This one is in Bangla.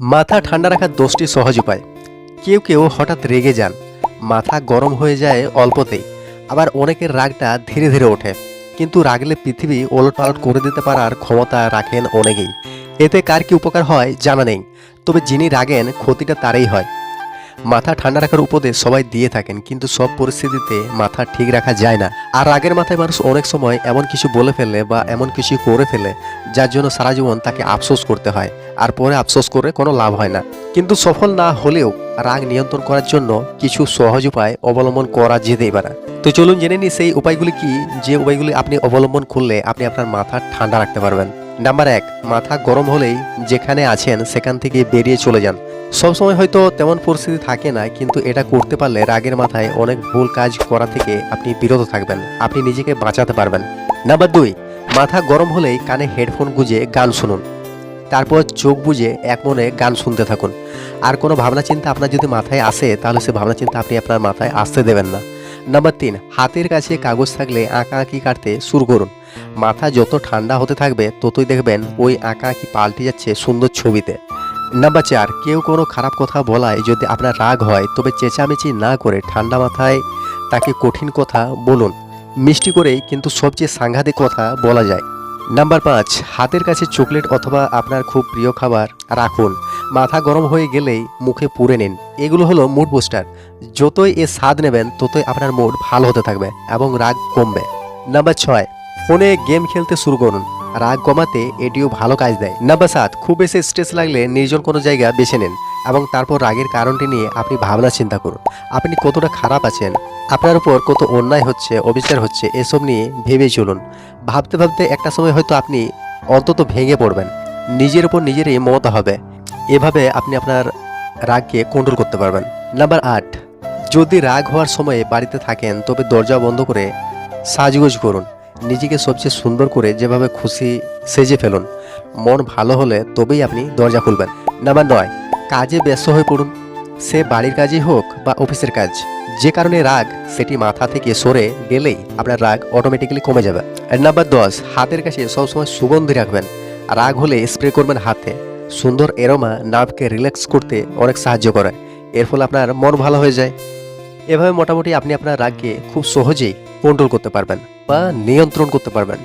মাথা ঠান্ডা রাখার দোষটি সহজ উপায়। কেউ কেউ হঠাৎ রেগে যান। মাথা গরম হয়ে যায় অল্পতেই। আবার অনেকের রাগটা ধীরে ধীরে ওঠে। কিন্তু রাগলে পৃথিবী ওলটপালট করে দিতে পারার ক্ষমতা রাখেন অনেকেই। এতে কার কি উপকার হয় জানা নেই। তবে যিনি রাগেন, ক্ষতিটা তারই হয়। মাথা ঠান্ডা রাখার উপদেশ সবাই দিয়ে থাকেন, কিন্তু সব পরিস্থিতিতে মাথা ঠিক রাখা যায় না। আর রাগের মাথায় মানুষ অনেক সময় এমন কিছু বলে ফেলে বা এমন কিছু করে ফেলে, যার জন্য সারা জীবন তাকে আফসোস করতে হয়, আর পরে আফসোস করে কোনো লাভ হয় না। কিন্তু সফল না হলেও রাগ নিয়ন্ত্রণ করার জন্য কিছু সহজ উপায় অবলম্বন করা যেতেই পারে। তো চলুন জেনে নিই সেই উপায়গুলি কি, যে উপায়গুলি আপনি অবলম্বন করলে আপনি আপনার মাথা ঠান্ডা রাখতে পারবেন। নাম্বার এক, মাথা গরম হলেই যেখানে আছেন সেখান থেকে বেরিয়ে চলে যান। সবসময় হয়তো তেমন পরিস্থিতি থাকে না, কিন্তু এটা করতে পারলে রাগের মাথায় অনেক ভুল কাজ করা থেকে আপনি বিরত থাকবেন, আপনি নিজেকে বাঁচাতে পারবেন। নাম্বার দুই, মাথা গরম হলেই কানে হেডফোন গুঁজে গান শুনুন। তারপর চোখ বুজে এক মনে গান শুনতে থাকুন। আর কোনো ভাবনা চিন্তা আপনার যদি মাথায় আসে, তাহলে সে ভাবনা চিন্তা আপনি আপনার মাথায় আসতে দেবেন না। নাম্বার তিন, হাতের কাছে কাগজ থাকলে আঁকা আঁকি কাটতে শুরু করুন। মাথা যত ঠান্ডা হতে থাকবে, ততই দেখবেন ওই আঁকা আঁকি পাল্টে যাচ্ছে সুন্দর ছবিতে। নাম্বার চার, কেউ কোনো খারাপ কথা বলায় যদি আপনার রাগ হয়, তবে চেঁচামেচি না করে ঠান্ডা মাথায় তাকে কঠিন কথা বলুন। মিষ্টি করেই কিন্তু সবচেয়ে সাংঘাতিক কথা বলা যায়। নাম্বার পাঁচ, হাতের কাছে চকলেট অথবা আপনার খুব প্রিয় খাবার রাখুন। মাথা গরম হয়ে গেলেই মুখে পুড়ে নিন। এগুলো হলো মুড বুস্টার যতই এ স্বাদ নেবেন, ততই আপনার মুড ভালো হতে থাকবে এবং রাগ কমবে। নাম্বার ছয়, ফোনে গেম খেলতে শুরু করুন। রাগ কমাতে এটিও ভালো কাজ দেয়। নাম্বার সাত, খুব বেশি স্ট্রেস লাগলে নির্জন কোনো জায়গা বেছে নিন এবং তারপর রাগের কারণটি নিয়ে আপনি ভাবনা চিন্তা করুন। আপনি কতটা খারাপ আছেন, আপনার উপর কত অন্যায় হচ্ছে, অবিচার হচ্ছে, এসব নিয়ে ভেবে চলুন। ভাবতে ভাবতে একটা সময় হয়তো আপনি অন্তত ভেঙে পড়বেন। নিজের উপর নিজেরই মমতা হবে। এভাবে আপনি আপনার রাগকে কন্ট্রোল করতে পারবেন। নাম্বার আট, যদি রাগ হওয়ার সময়ে বাড়িতে থাকেন, তবে দরজা বন্ধ করে সাজগোজ করুন। নিজেকে সবচেয়ে সুন্দর করে যেভাবে খুশি সেজে ফেলুন। মন ভালো হলে তবেই আপনি দরজা খুলবেন। নাম্বার নয়, কাজে ব্যস্ত হয়ে পড়ুন। সে বাড়ির কাজই হোক বা অফিসের কাজ, যে কারণে রাগ সেটি মাথা থেকে সরে গেলেই আপনার রাগ অটোমেটিক্যালি কমে যাবে। নাম্বার দশ, হাতের কাছে সবসময় সুগন্ধি রাখবেন। রাগ হলে স্প্রে করবেন হাতে। সুন্দর এরোমা নার্ভকে রিল্যাক্স করতে অনেক সাহায্য করে। এর ফলে আপনার মন ভালো হয়ে যায়। এভাবে মোটামুটি আপনি আপনার রাগকে খুব সহজেই কন্ট্রোল করতে পারবেন বা নিয়ন্ত্রণ করতে পারবেন।